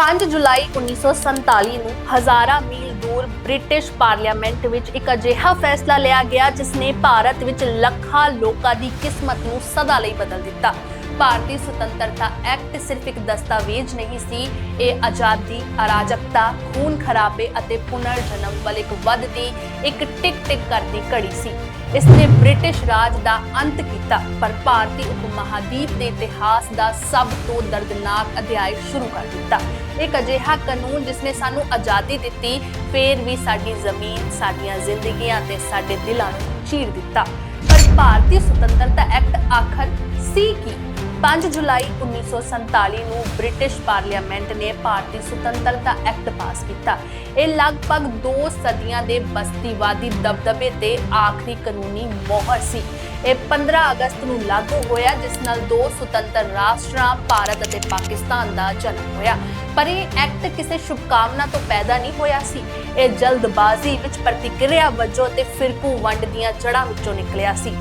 5 ਜੁਲਾਈ 1947 ਨੂੰ ਹਜ਼ਾਰਾਂ ਮੀਲ ਦੂਰ ਬ੍ਰਿਟਿਸ਼ ਪਾਰਲੀਮੈਂਟ ਵਿੱਚ ਇੱਕ ਅਜਿਹਾ ਫੈਸਲਾ ਲਿਆ ਗਿਆ ਜਿਸ ਨੇ ਭਾਰਤ ਵਿੱਚ ਲੱਖਾਂ ਲੋਕਾਂ ਦੀ ਕਿਸਮਤ ਨੂੰ ਸਦਾ ਲਈ ਬਦਲ ਦਿੱਤਾ। ਭਾਰਤੀ ਸੁਤੰਤਰਤਾ ਐਕਟ ਸਿਰਫ ਇੱਕ ਦਸਤਾਵੇਜ਼ ਨਹੀਂ ਸੀ, ਇਹ ਆਜ਼ਾਦੀ, ਅਰਾਜਕਤਾ, ਖੂਨ ਖਰਾਬੇ ਅਤੇ ਪੁਨਰਜਨਮ ਵੱਲ ਇੱਕ ਵੱਧਦੀ ਇੱਕ ਟਿਕ ਟਿਕ ਕਰਦੀ ਘੜੀ ਸੀ। ਇਸ ਨੇ ਬ੍ਰਿਟਿਸ਼ ਰਾਜ ਦਾ ਅੰਤ ਕੀਤਾ, ਪਰ ਭਾਰਤੀ ਉਪ ਮਹਾਦੀਪ ਦੇ ਇਤਿਹਾਸ ਦਾ ਸਭ ਤੋਂ ਦਰਦਨਾਕ ਅਧਿਆਇ ਸ਼ੁਰੂ ਕਰ ਦਿੱਤਾ। ਇੱਕ ਅਜਿਹਾ ਕਾਨੂੰਨ ਜਿਸ ਨੇ ਸਾਨੂੰ ਆਜ਼ਾਦੀ ਦਿੱਤੀ, ਫੇਰ ਵੀ ਸਾਡੀ ਜ਼ਮੀਨ, ਸਾਡੀਆਂ ਜ਼ਿੰਦਗੀਆਂ ਤੇ ਸਾਡੇ ਦਿਲਾਂ ਨੂੰ ਚੀਰ ਦਿੱਤਾ। ਪਰ ਭਾਰਤੀ ਸੁਤੰਤਰਤਾ ਐਕਟ ਆਖਰ ਸੀ ਕੀ? 5 ਜੁਲਾਈ 1947 ਨੂੰ ਬ੍ਰਿਟਿਸ਼ ਪਾਰਲੀਮੈਂਟ ਨੇ ਭਾਰਤੀ ਸੁਤੰਤਰਤਾ ਐਕਟ ਪਾਸ ਕੀਤਾ। ਇਹ ਲਗਭਗ 2 ਸਦੀਆਂ ਦੇ ਬਸਤੀਵਾਦੀ ਦਬਦਬੇ ਤੇ ਆਖਰੀ ਕਾਨੂੰਨੀ ਮੋਹਰ ਸੀ। ਇਹ 15 ਅਗਸਤ ਨੂੰ ਲਾਗੂ ਹੋਇਆ, ਜਿਸ ਨਾਲ ਦੋ ਸੁਤੰਤਰ ਰਾਸ਼ਟਰਾਂ, ਭਾਰਤ ਅਤੇ ਪਾਕਿਸਤਾਨ ਦਾ ਜਨਮ ਹੋਇਆ। ਪਰ ਇਹ ਐਕਟ ਕਿਸੇ ਸ਼ੁਭਕਾਮਨਾ ਤੋਂ ਪੈਦਾ ਨਹੀਂ ਹੋਇਆ ਸੀ। ਇਹ ਜਲਦਬਾਜ਼ੀ ਵਿੱਚ ਪ੍ਰਤੀਕਿਰਿਆ ਵਜੋਂ ਤੇ ਫਿਰਕੂ ਵੰਡ ਦੀਆਂ ਜੜ੍ਹਾਂ ਵਿੱਚੋਂ ਨਿਕਲਿਆ ਸੀ।